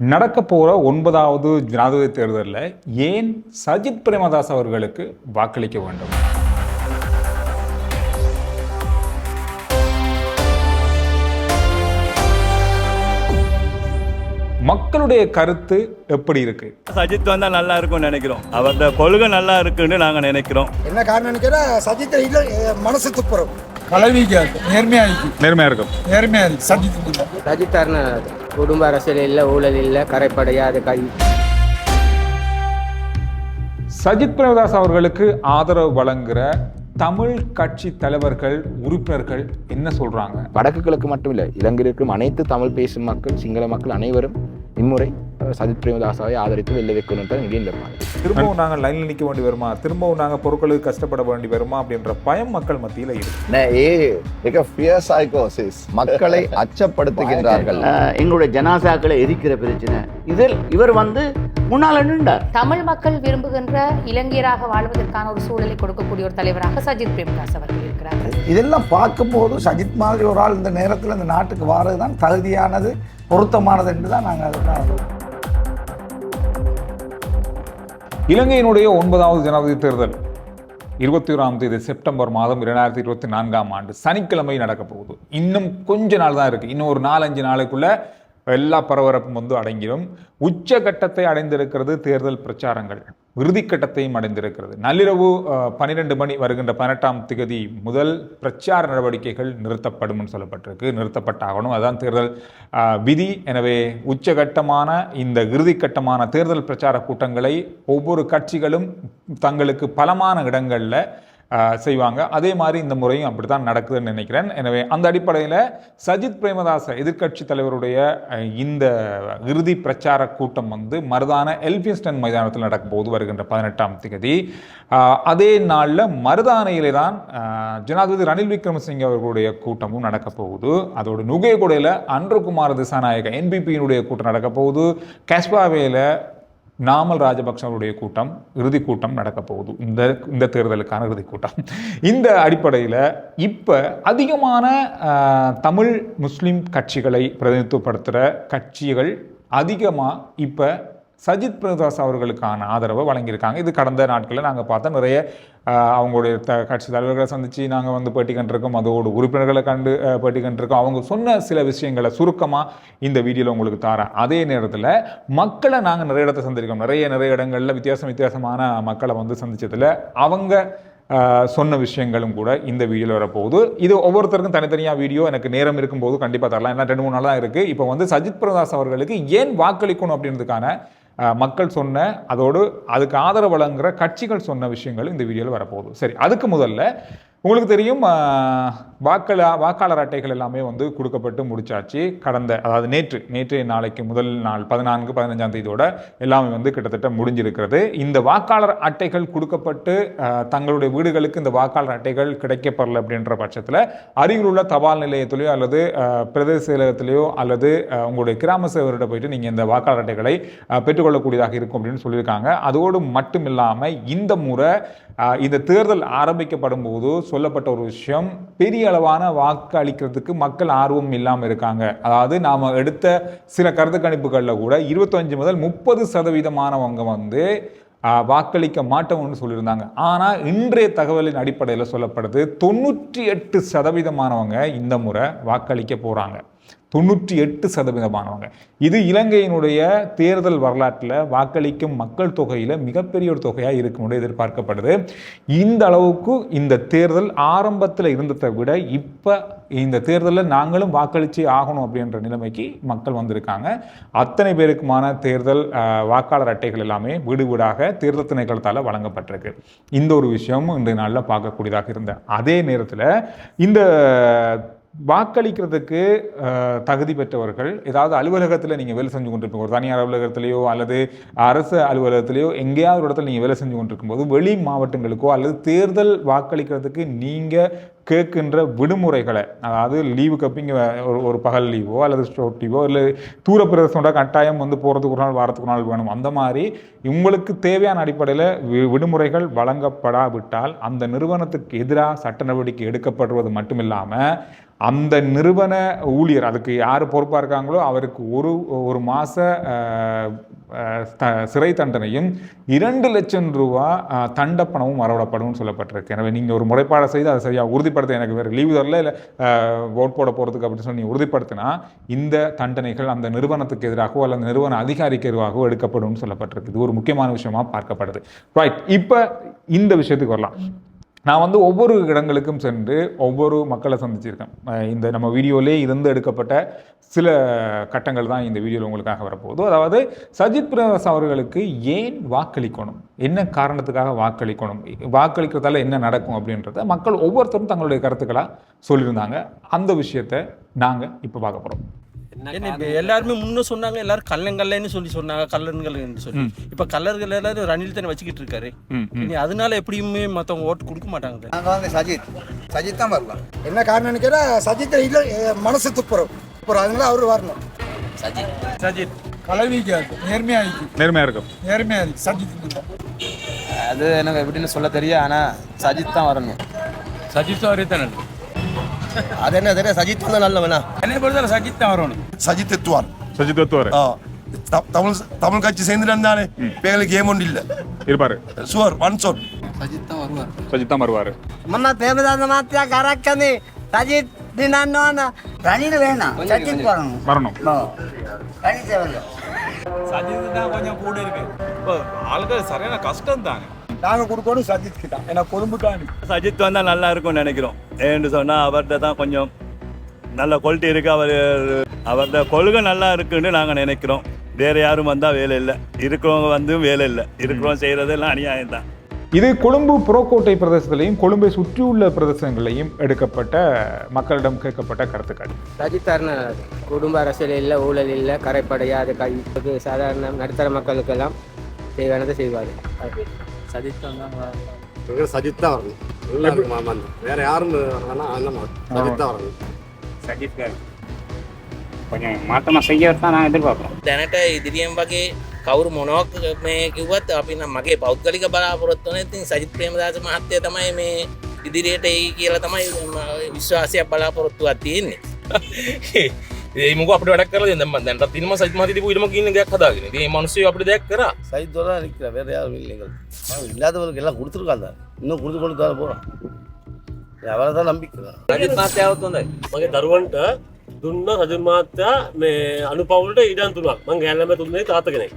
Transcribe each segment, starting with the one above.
நடக்க போகிற ஒன்பதாவது ஜனாதிபதி தேர்தலில் ஏன் சஜித் பிரேமதாஸ் அவர்களுக்கு வாக்களிக்க வேண்டும்? மக்களுடைய கருத்து எப்படி இருக்கு? சஜித் வந்தா நல்லா இருக்கும்னு நினைக்கிறோம். அவரோட கொள்கை நல்லா இருக்குன்னு நாங்க நினைக்கிறோம். என்ன காரணம் கேட்டால் சஜித்தை இல்லை மனசு துப்புரம் கலவிக்காது நேர்மையாயிக்கு நேர்மையா இருக்கும். நேர்மையா இருக்கு சஜித் சஜித்தார்னு குடும்ப அரசியல் இல்லை ஊழல் இல்லை கரைப்படையாத கை. சஜித் பிரேமதாஸ் அவர்களுக்கு ஆதரவு வழங்குற தமிழ் கட்சி தலைவர்கள் உறுப்பினர்கள் என்ன சொல்றாங்க? வடக்கு கிழக்கு மட்டும் இல்லை இலங்கையில் இருக்கும் அனைத்து தமிழ் பேசும் மக்கள் சிங்கள மக்கள் அனைவரும் இம்முறை சஜித் பிரேமதாசாவை ஆதரித்து வெளில வைக்கணுன்ற நிலையில் இருப்பாங்க திரும்பவும் நாங்கள் லைனில் நிற்க வேண்டி வருமா? திரும்பவும் நாங்கள் பொருட்களுக்கு கஷ்டப்பட வேண்டி வருமா அப்படின்ற பயம் மக்கள் மத்தியில் இருக்கு. மக்களை அச்சப்படுத்துகின்றார்கள். எங்களுடைய ஜனாசாக்களை எரிக்கிற பிரச்சனை. இதில் இவர் வந்து முன்னால் நின்றார். தமிழ் மக்கள் விரும்புகின்ற இளைஞராக வாழ்வதற்கான ஒரு சூழலை கொடுக்கக்கூடிய ஒரு தலைவராக சஜித் பிரேமதாஸ் அவர்கள் இருக்கிறார். இதெல்லாம் பார்க்கும்போது சஜித் மாதிரி ஒரு ஆள் இந்த நேரத்தில் இந்த நாட்டுக்கு வாரது தகுதியானது பொருத்தமானது என்று தான் நாங்கள் அதை இலங்கையினுடைய ஒன்பதாவது ஜனாதிபதி தேர்தல். இருபத்தி ஓராம் தேதி செப்டம்பர் மாதம் இரண்டாயிரத்தி இருபத்தி நான்காம் ஆண்டு சனிக்கிழமை நடக்க போகுது. இன்னும் கொஞ்ச நாள் தான் இருக்குது இன்னும் ஒரு நாலஞ்சு நாளைக்குள்ள எல்லா பரபரப்பும் வந்து அடங்கிடும். உச்சகட்டத்தை அடைந்திருக்கிறது தேர்தல் பிரச்சாரங்கள். இறுதிக்கட்டத்தையும் அடைந்திருக்கிறது. நள்ளிரவு பன்னிரெண்டு மணி வருகின்ற பதினெட்டாம் திகதி முதல் பிரச்சார நடவடிக்கைகள் நிறுத்தப்படும் சொல்லப்பட்டிருக்கு. நிறுத்தப்பட்டாகணும். அதுதான் தேர்தல் விதி. எனவே உச்சகட்டமான இந்த இறுதிக்கட்டமான தேர்தல் பிரச்சார கூட்டங்களை ஒவ்வொரு கட்சிகளும் தங்களுக்கு பலமான இடங்களில் செய்வாங்க. அதே மாதிரி இந்த முறையும் அப்படி தான் நடக்குதுன்னு நினைக்கிறேன். எனவே அந்த அடிப்படையில் சஜித் பிரேமதாச எதிர்க்கட்சி தலைவருடைய இந்த இறுதி பிரச்சார கூட்டம் வந்து மருதான எல்பின்ஸ்டன் மைதானத்தில் நடக்கும்போது வருகின்ற பதினெட்டாம் தேதி அதே நாளில் மருதானையிலே தான் ஜனாதிபதி ரணில் விக்ரமசிங்க அவர்களுடைய கூட்டமும் நடக்க போகுது. அதோட நுகையகுடையில் அன்றகுமார் திசாநாயக என்பிபியினுடைய கூட்டம் நடக்க போகுது. காஸ்பாவேல நாமல் ராஜபக்சவருடைய கூட்டம் இறுதி கூட்டம் நடக்க போகுது. இந்த இந்த தேர்தலுக்கான இறுதி கூட்டம். இந்த அடிப்படையில் இப்போ அதிகமான தமிழ் முஸ்லீம் கட்சிகளை பிரதிநிதித்துவப்படுத்துகிற கட்சிகள் அதிகமாக இப்போ சஜித் பிரதாஸ் அவர்களுக்கான ஆதரவை வழங்கியிருக்காங்க. இது கடந்த நாட்களில் நாங்கள் பார்த்தா நிறைய அவங்களுடைய த கட்சி தலைவர்களை சந்தித்து நாங்கள் வந்து பேட்டி கண்டிருக்கோம். அதோட உறுப்பினர்களை கண்டு பேட்டி கண்டிருக்கோம். அவங்க சொன்ன சில விஷயங்களை சுருக்கமாக இந்த வீடியோவில் உங்களுக்கு தரேன் அதே நேரத்தில் மக்களை நாங்கள் நிறைய இடத்த சந்திருக்கோம். நிறைய நிறைய இடங்களில் வித்தியாசம் வித்தியாசமான மக்களை வந்து சந்தித்ததில் அவங்க சொன்ன விஷயங்களும் கூட இந்த வீடியோவில் வரப்போகுது. இது ஒவ்வொருத்தருக்கும் தனித்தனியாக வீடியோ. எனக்கு நேரம் இருக்கும்போது கண்டிப்பாக தரலாம். ஏன்னா ரெண்டு மூணு நாள் தான் இருக்குது இப்போ வந்து சஜித் பிரதாஸ் அவர்களுக்கு ஏன் வாக்களிக்கணும் அப்படின்றதுக்கான மக்கள் சொன்ன அதோடு அதுக்கு ஆதரவு வழங்குகிற கட்சிகள் சொன்ன விஷயங்கள் இந்த வீடியோவில் வரப்போகுது. சரி அதுக்கு முதல்ல உங்களுக்கு தெரியும் வாக்கள வாக்காளர் அட்டைகள் எல்லாமே வந்து கொடுக்கப்பட்டு முடிச்சாச்சு. கடந்த அதாவது நேற்று நேற்று நாளைக்கு முதல் நாள் பதினான்கு பதினஞ்சாம் தேதியோட எல்லாமே வந்து கிட்டத்தட்ட முடிஞ்சிருக்கிறது. இந்த வாக்காளர் அட்டைகள் கொடுக்கப்பட்டு தங்களுடைய வீடுகளுக்கு இந்த வாக்காளர் அட்டைகள் கிடைக்கப்படல அப்படின்ற பட்சத்தில் அருகில் உள்ள தபால் நிலையத்திலேயோ அல்லது பிரதேச செயலகத்திலேயோ அல்லது உங்களுடைய கிராம சேவர்கிட்ட போயிட்டு நீங்கள் இந்த வாக்காளர் அட்டைகளை பெற்றுக்கொள்ளக்கூடியதாக இருக்கும் அப்படின்னு சொல்லியிருக்காங்க. அதோடு மட்டும் இல்லாமல் இந்த முறை இந்த தேர்தல் ஆரம்பிக்கப்படும் போது சொல்லப்பட்ட ஒரு விஷயம். பெரிய அளவான வாக்கு அளிக்கிறதுக்கு மக்கள் ஆர்வம் இல்லாமல் இருக்காங்க. அதாவது நாம் எடுத்த சில கருத்து கணிப்புகளில் கூட இருபத்தஞ்சு முதல் முப்பது சதவீதமானவங்க வந்து வாக்களிக்க மாட்டோம்னு சொல்லியிருந்தாங்க. ஆனால் இன்றைய தகவலின் அடிப்படையில் சொல்லப்படுது தொண்ணூற்றி எட்டு சதவீதமானவங்க இந்த முறை வாக்களிக்க போகிறாங்க தொண்ணூற்றி எட்டு சதவீதமானவங்க. இது இலங்கையினுடைய தேர்தல் வரலாற்றில் வாக்களிக்கும் மக்கள் தொகையில் மிகப்பெரிய ஒரு தொகையாக இருக்கும் எதிர்பார்க்கப்படுது. இந்த அளவுக்கு இந்த தேர்தல் ஆரம்பத்தில் இருந்ததை விட இப்போ இந்த தேர்தலில் நாங்களும் வாக்களிச்சே ஆகணும் அப்படின்ற நிலைமைக்கு மக்கள் வந்திருக்காங்க. அத்தனை பேருக்குமான தேர்தல் வாக்காளர் அட்டைகள் எல்லாமே வீடு வீடாக தேர்தல் திணைக்களத்தால் வழங்கப்பட்டிருக்கு. இந்த ஒரு விஷயமும் இன்றைய நாளில் பார்க்கக்கூடியதாக இருந்த அதே நேரத்தில் இந்த வாக்களிக்கிறதுக்கு தகுதி பெற்றவர்கள் ஏதாவது அலுவலகத்தில் நீங்கள் வேலை செஞ்சு கொண்டிருப்பீங்க. ஒரு தனியார் அலுவலகத்திலேயோ அல்லது அரசு அலுவலகத்திலேயோ எங்கேயாவது ஒரு இடத்துல நீங்கள் வேலை செஞ்சு கொண்டிருக்கும்போது வெளி மாவட்டங்களுக்கோ அல்லது தேர்தல் வாக்களிக்கிறதுக்கு நீங்கள் கேட்கின்ற விடுமுறைகளை அதாவது லீவு கப்பிங்க ஒரு ஒரு பகல் லீவோ அல்லது ஷோர்ட் லீவோ இல்லை தூர பிரதேசத்தோட கட்டாயம் வந்து போகிறதுக்கு ஒரு நாள் வாரத்துக்கு ஒரு நாள் வேணும். அந்த மாதிரி உங்களுக்கு தேவையான அடிப்படையில் வி- விடுமுறைகள் வழங்கப்படாவிட்டால் அந்த நிறுவனத்துக்கு எதிராக சட்ட நடவடிக்கை எடுக்கப்படுவது மட்டுமில்லாமல் அந்த நிறுவன ஊழியர் அதுக்கு யார் பொறுப்பாக இருக்காங்களோ அவருக்கு ஒரு ஒரு மாத சிறை தண்டனையும் இரண்டு லட்சம் ரூபா தண்டப்பணமும் வரவிடப்படும் சொல்லப்பட்டிருக்கு. எனவே நீங்கள் ஒரு முறைப்பாடை செய்து அதை சரியாக உறுதிப்படுத்த எனக்கு வேறு லீவு தரல இல்லை ஓட் போட போகிறதுக்கு அப்படின்னு சொல்லி நீ உறுதிப்படுத்தினா இந்த தண்டனைகள் அந்த நிறுவனத்துக்கு எதிராகவோ அல்லது நிறுவன அதிகாரிக்கு எதிராகவோ எடுக்கப்படும் சொல்லப்பட்டிருக்கு. இது ஒரு முக்கியமான விஷயமாக பார்க்கப்படுது. ரைட் இப்போ இந்த விஷயத்துக்கு வரலாம். நான் வந்து ஒவ்வொரு இடங்களுக்கும் சென்று ஒவ்வொரு மக்களை சந்திச்சிருக்கேன். இந்த நம்ம வீடியோலே இருந்து எடுக்கப்பட்ட சில கட்டங்கள் தான் இந்த வீடியோவில் உங்களுக்காக வரப்போகுது. அதாவது சஜித் பிரகாஷ் அவர்களுக்கு ஏன் வாக்களிக்கணும்? என்ன காரணத்துக்காக வாக்களிக்கணும்? வாக்களிக்கிறதால என்ன நடக்கும் அப்படின்றத மக்கள் ஒவ்வொருத்தரும் தங்களுடைய கருத்துக்களாக சொல்லியிருந்தாங்க. அந்த விஷயத்தை நாங்கள் இப்போ பார்க்க போகிறோம் என்ன இப்ப எல்லாருமே முன்ன சொன்னாங்க எல்லாரும் கல்லங்கல்லன்னு சொல்லி சொன்னாங்க கல்லன்கள்னு சொல்லி. இப்ப கல்லர்கள் எல்லாரும் ரணில் தானே வச்சுக்கிட்டு இருக்காரு. இனி அதனால எப்படியுமே மத்தவங்க ஓட்டு கொடுக்க மாட்டாங்க நாங்கள் வந்து சஜித். சஜித் தான் வரலாம். என்ன காரணம்னு கேட்டால் சஜித்தை இல்லை மனசு துப்புறோம். துப்புறோம். அதனால அவர் வரணும். சஜித். கலவிக்காது. நேர்மையாயிக்கும் நேர்மையாக இருக்கும். நேர்மையாயிக்கும் சஜித் அது எனக்கு எப்படின்னு சொல்ல தெரியும் ஆனால் சஜித் தான் வரணும். சஜித் சாரி தானே? அது என்ன தெரியும் சஜித் வந்து நல்லவனா? என்னை பொறுத்தவரை சஜித் தான் வரணும் சஜித் எத்துவார். சஜித் தத்துவார் தமிழ் தமிழ் கட்சி சேர்ந்துட்டு தானே பேங்களுக்கு கேம் ஒன்று இல்லை. இருப்பார். சுவர் ஒன் சொல் சஜித் தான் வருவார். மன்னா தேவதான மாத்தியா கரக்கனே சஜித் தினான்னு ரணில் வேணாம் சஜித் வரணும். வரணும். ரணில் தேவையில்லை சஜித் தான் கொஞ்சம் கூட இருக்கு. இப்போ ஆளுகள் சரியான கஷ்டம் தாங்க நாங்கள் கொடுக்கணும் சஜித் கிட்ட. ஏன்னா கொழும்புக்கானு சஜித் வந்தால் நல்லா இருக்கும்னு நினைக்கிறோம். ஏன்னு சொன்னால் அவர்கிட்ட தான் கொஞ்சம் நல்ல குவாலிட்டி இருக்குது அவர் அவர்கிட்ட கொள்கை நல்லா இருக்குன்னு நாங்கள் நினைக்கிறோம். வேறு யாரும் வந்தால் வேலை இல்லை. இருக்கிறவங்க வந்து வேலை இல்லை. இருக்கிறவங்க செய்கிறதெல்லாம் அநியாயம் தான். இது கொழும்பு புறக்கோட்டை பிரதேசத்திலையும் கொழும்பை சுற்றியுள்ள பிரதேசங்களையும் எடுக்கப்பட்ட மக்களிடம் கேட்கப்பட்ட கருத்துக்கள். சஜித் தாரண குடும்ப அரசியல் இல்லை ஊழல் இல்லை கரைப்படையாத கை இது சாதாரண நடுத்தர மக்களுக்கெல்லாம் செய்வானதை செய்வார். சஜித் தான் சஜித் தான் வரணும் எல்லாருக்கும் மாமன் வேற யாரும் வேணாம் அந்த சஜித் தான் வரணும் சஜித் கொஞ்சம் மாற்றமாக செய்ய தான் நான் எதிர்பார்க்குறோம் දැනට ඉදිරියෙන් වගේ කවුරු මොනවක් මේ කිව්වත් අපි නම් මගේ පෞද්ගලික බලාපොරොත්තුන ඉතින් සජිත් ප්‍රේමදාස මහත්තය තමයි මේ ඉදිරියට එයි කියලා තමයි විශ්වාසයක් බලාපොරොත්තුවක් තියෙන්නේ ඒම අප වැඩක්ර ම දැට තිනම සයි මති පුරම කියන්න ගයක් හදාගෙන. ඒ මනසේ අපි දැක් කර. සයි දොර ඉලාදවල කියලා ගුරුතුර කන්න ඉන්න ගුරුතු කොට දර පොර. යවරත ලම්පික් රජත් මාත්‍යාවත් හොඳයි. මගේ දරුවන්ට දුන්න රජන් මාත්‍යා මේ අනුපවුලට ඉඩන් තුනක්. මං ගැල්ලම තුන්නේ තාත කෙනෙක්.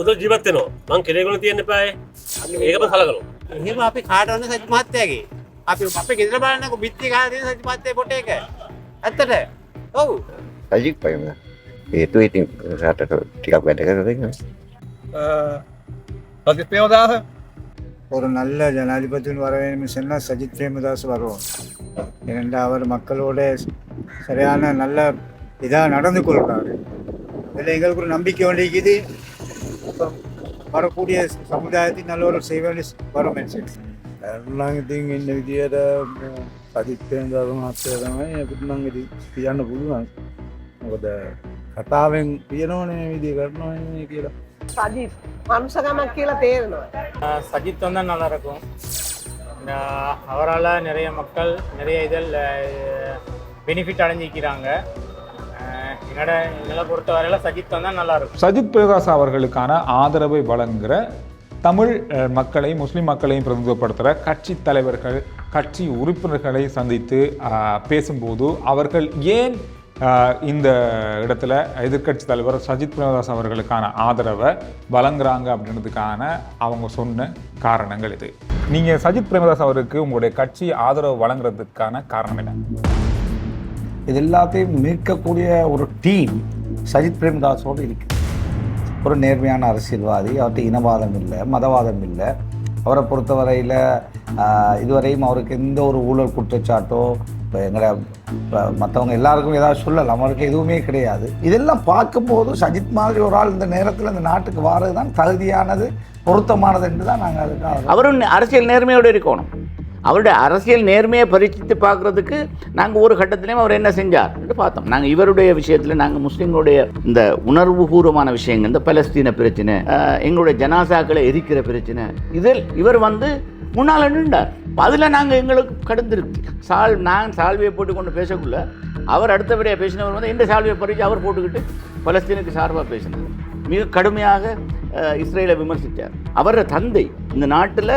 ඔද ජීවත්තනවා මං කෙනෙකුණ තියන්න පෑ ඒකම සලකනු එහෙම අපි කාටන්න සජ මාත්‍යයගේ අපි අප ගෙදර බලන්නක. බිත්ති කාල සජ මාත්‍යය පොට එක. ඇත්තට. Oh. Tajik pa yun. Itu iting sa tato tikap ganda ka rin. Sajith Premadasa ஒரு நல்ல ஜனாதிபதின்னு வர வேண்டும் சொன்னால் சஜித் பிரேமதாஸ் வரும் ஏனென்றால் அவர் மக்களோட சரியான நல்ல இதாக நடந்து கொள்கிறார் இதில் எங்களுக்கு ஒரு நம்பிக்கை வேண்டியது வரக்கூடிய சமுதாயத்தில் நல்ல ஒரு செய்வன் வரும் நாங்கள் இந்த விதியை විදියට සජිත්පයෙන් දරුම හත්ය තමයි අපිට නං ඉති කියන්න පුළුවන් මොකද කතාවෙන් කියනවනේ විදි කරනවා කියලා சஜித் வம்சகமாக கீழே தேரணும் சஜித் வந்தா நல்லா இருக்கும் அவரால் நிறைய மக்கள் நிறைய இதில் பெனிஃபிட் அடைஞ்சிக்கிறாங்க என்னோட எங்களை பொறுத்தவரையில் சஜித் வந்தால் நல்லா இருக்கும் சஜித் பிரகாஷ் அவர்களுக்கான ஆதரவை வழங்குகிற தமிழ் மக்களை முஸ்லீம் மக்களையும் பிரதிநிதிப்படுத்துகிற கட்சி தலைவர்கள் கட்சி உறுப்பினர்களை சந்தித்து பேசும்போது அவர்கள் ஏன் இந்த இடத்துல எதிர்க்கட்சி தலைவர் சஜித் பிரேமதாஸ் அவர்களுக்கான ஆதரவை வழங்குறாங்க அப்படின்றதுக்கான அவங்க சொன்ன காரணங்கள் இது. நீங்கள் சஜித் பிரேமதாஸ் அவருக்கு உங்களுடைய கட்சி ஆதரவு வழங்குறதுக்கான காரணம் என்ன? இது எல்லாத்தையும் மீட்கக்கூடிய ஒரு டீம் சஜித் பிரேமதாஸோடு இருக்குது ஒரு நேர்மையான அரசியல்வாதி அவர்கிட்ட இனவாதம் இல்லை மதவாதம் இல்லை. அவரை பொறுத்தவரையில் இதுவரையும் அவருக்கு எந்த ஒரு ஊழல் குற்றச்சாட்டோ இப்போ எங்களை மற்றவங்க எல்லாருக்கும் ஏதாவது சொல்லலாம். அவருக்கு எதுவுமே கிடையாது. இதெல்லாம் பார்க்கும்போது சஜித் மாதிரி ஒரு ஆள் இந்த நேரத்தில் இந்த நாட்டுக்கு வாரது தான் தகுதியானது பொருத்தமானது என்று தான் நாங்கள் அதுக்காக அவரும் அரசியல் நேர்மையோடு இருக்கணும். அவருடைய அரசியல் நேர்மையை பரிச்சித்து பார்க்குறதுக்கு நாங்கள் ஒரு கட்டத்திலையும் அவர் என்ன செஞ்சார் பார்த்தோம். நாங்கள் இவருடைய விஷயத்தில் நாங்கள் முஸ்லீம்களுடைய இந்த உணர்வுபூர்வமான விஷயங்கள் இந்த பலஸ்தீன பிரச்சனை எங்களுடைய ஜனாசாக்களை எரிக்கிற பிரச்சனை இதில் இவர் வந்து முன்னால் நின்றார். அதில் நாங்கள் எங்களுக்கு கடந்திருக்கு. சால் நான் சால்வையை போட்டு கொண்டு பேசக்குள்ள அவர் அடுத்தபடியாக பேசினவர் வந்து இந்த சால்வையை பறித்து அவர் போட்டுக்கிட்டு பலஸ்தீனுக்கு சார்பாக பேசினார். மிக கடுமையாக இஸ்ரேலை விமர்சித்தார் அவரோட தந்தை இந்த நாட்டில்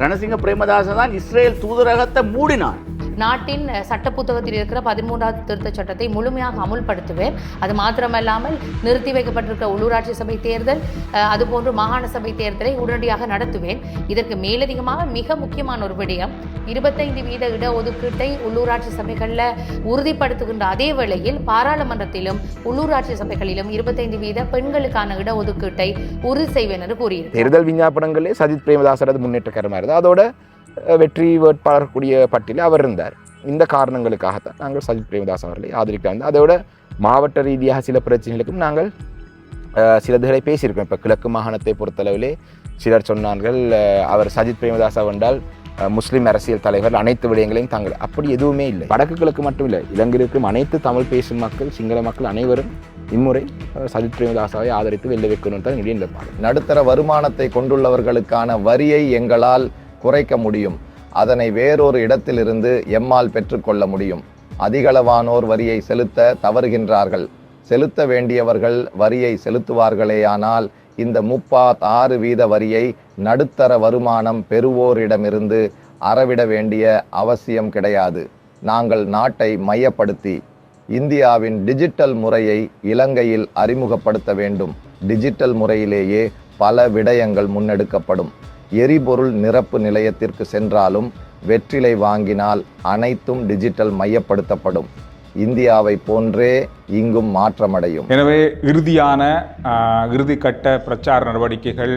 ரணசிங்க பிரேமதாசன் தான் இஸ்ரேல் தூதரகத்தை மூடினார் நாட்டின் சட்ட புத்தகத்தில் இருக்கிற பதிமூன்றாவது திருத்தச் சட்டத்தை முழுமையாக அமுல்படுத்துவேன். அது மாத்திரமல்லாமல் நிறுத்தி வைக்கப்பட்டிருக்கிற உள்ளூராட்சி சபை தேர்தல் அதுபோன்று மாகாண சபை தேர்தலை உடனடியாக நடத்துவேன். இதற்கு மேலதிகமாக மிக முக்கியமான ஒரு விடயம் இருபத்தைந்து வீத இடஒதுக்கீட்டை உள்ளூராட்சி சபைகளில் உறுதிப்படுத்துகின்ற அதே வேளையில் பாராளுமன்றத்திலும் உள்ளூராட்சி சபைகளிலும் இருபத்தைந்து வீத பெண்களுக்கான இடஒதுக்கீட்டை உறுதி செய்வேன் என்று கூறியிருக்கிறார். தேர்தல் விஞ்ஞாபனங்களே சஜித் பிரேமதாசரது முன்னேற்றகரமாக இருந்தது அதோட வெற்றி வேட்பாளர்கூடிய பட்டியலில் அவர் இருந்தார். இந்த காரணங்களுக்காகத்தான் நாங்கள் சஜித் பிரேமதாஸ் அவர்களை ஆதரிக்கிறாங்க வந்தோம் அதோட மாவட்ட ரீதியாக சில பிரச்சனைகளுக்கும் நாங்கள் சிலதுகளை பேசியிருக்கோம். இப்போ கிழக்கு மாகாணத்தை பொறுத்தளவிலே சிலர் சொன்னார்கள் அவர் சஜித் பிரேமதாசா வந்தால் முஸ்லீம் அரசியல் தலைவர் அனைத்து விடயங்களையும் தாங்கள் அப்படி எதுவுமே இல்லை. வடக்கு கிழக்கு மட்டும் இல்லை இலங்கையில் இருக்கும் அனைத்து தமிழ் பேசும் மக்கள் சிங்கள மக்கள் அனைவரும் இம்முறை சஜித் பிரேமதாசாவை ஆதரித்து வெல்ல வைக்கணும் தான் என்னுடைய நிலைப்பாடு. நடுத்தர வருமானத்தை கொண்டுள்ளவர்களுக்கான வரியை எங்களால் குறைக்க முடியும். அதனை வேறொரு இடத்திலிருந்து எம்மால் பெற்றுக்கொள்ள முடியும். அதிகளவானோர் வரியை செலுத்த தவறுகின்றார்கள். செலுத்த வேண்டியவர்கள் வரியை செலுத்துவார்களேயானால் இந்த முப்பாத் ஆறு வீத வரியை நடுத்தர வருமானம் பெறுவோரிடமிருந்து அறவிட வேண்டிய அவசியம் கிடையாது. நாங்கள் நாட்டை மையப்படுத்தி இந்தியாவின் டிஜிட்டல் முறையை இலங்கையில் அறிமுகப்படுத்த வேண்டும். டிஜிட்டல் முறையிலேயே பல விடயங்கள் முன்னெடுக்கப்படும். எரிபொருள் நிரப்பு நிலையத்திற்கு சென்றாலும் வெற்றிலை வாங்கினால் அனைத்தும் டிஜிட்டல் மையப்படுத்தப்படும். இந்தியாவை போன்றே இங்கும் மாற்றமடையும். எனவே இறுதியான இறுதி கட்ட பிரச்சார நடவடிக்கைகள்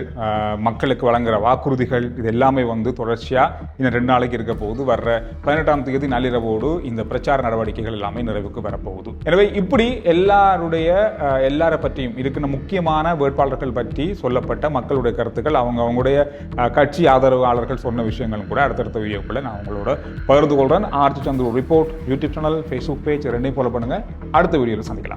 மக்களுக்கு வழங்குகிற வாக்குறுதிகள் இது எல்லாமே வந்து தொடர்ச்சியாக இந்த ரெண்டு நாளைக்கு இருக்க போகுது. வர்ற பதினெட்டாம் தேதி நள்ளிரவோடு இந்த பிரச்சார நடவடிக்கைகள் எல்லாமே நிறைவுக்கு வரப்போகுது. எனவே இப்படி எல்லாருடைய ஆஹ், எல்லாரை பற்றியும் இருக்கிற முக்கியமான வேட்பாளர்கள் பற்றி சொல்லப்பட்ட மக்களுடைய கருத்துக்கள் அவங்க அவங்களுடைய கட்சி ஆதரவாளர்கள் சொன்ன விஷயங்களும் கூட அடுத்தடுத்த வீடியோக்குள்ள நான் உங்களோட பகிர்ந்து கொள்கிறேன் Aarthi Chandra report YouTube channel Facebook page ரெண்டையும் ஃபாலோ பண்ணுங்கள் அடுத்த வீடியோ सांगितला